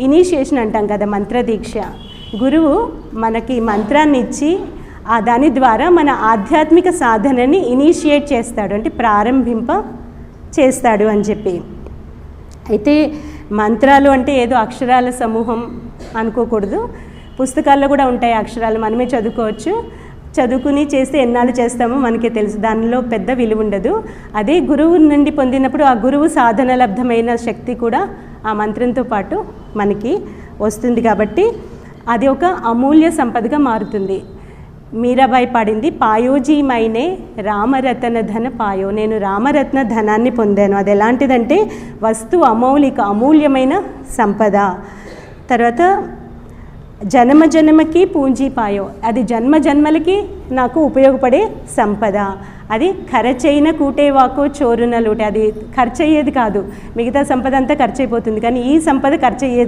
Initiation అంటాం కదా మంత్రదీక్ష. గురువు మనకి మంత్రాన్ని ఇచ్చి ఆ దాని ద్వారా మన ఆధ్యాత్మిక సాధనని ఇనీషియేట్ చేస్తాడు. అంటే ప్రారంభింప చేస్తాడు అని చెప్పి. అయితే మంత్రాలు అంటే ఏదో అక్షరాల సమూహం అనుకోకూడదు. పుస్తకాల్లో కూడా ఉంటాయి అక్షరాలు. మనమే చదువుకోవచ్చు. చదువుకుని చేస్తే ఎన్నాళ్ళు చేస్తామో మనకే తెలుసు. దానిలో పెద్ద విలువ ఉండదు. అదే గురువు నుండి పొందినప్పుడు ఆ గురువు సాధన లబ్ధమైన శక్తి కూడా ఆ మంత్రంతో పాటు మనకి వస్తుంది కాబట్టి అది ఒక అమూల్య సంపదగా మారుతుంది. మీరాబాయి పాడింది పాయోజీమైనే రామరత్న ధన పాయో. నేను రామరత్న ధనాన్ని పొందాను. అది ఎలాంటిదంటే వస్తువు అమౌలిక అమూల్యమైన సంపద. తర్వాత జన్మ జన్మకి పూంజీ పాయో. అది జన్మ జన్మలకి నాకు ఉపయోగపడే సంపద. అది ఖర్చయిన కూటేవాకో చోరున లోటే. అది ఖర్చు అయ్యేది కాదు. మిగతా సంపద అంతా ఖర్చు అయిపోతుంది కానీ ఈ సంపద ఖర్చు అయ్యేది